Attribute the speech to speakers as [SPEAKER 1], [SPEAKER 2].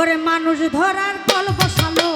[SPEAKER 1] ওরে মানুষ ধরার কল বসালো।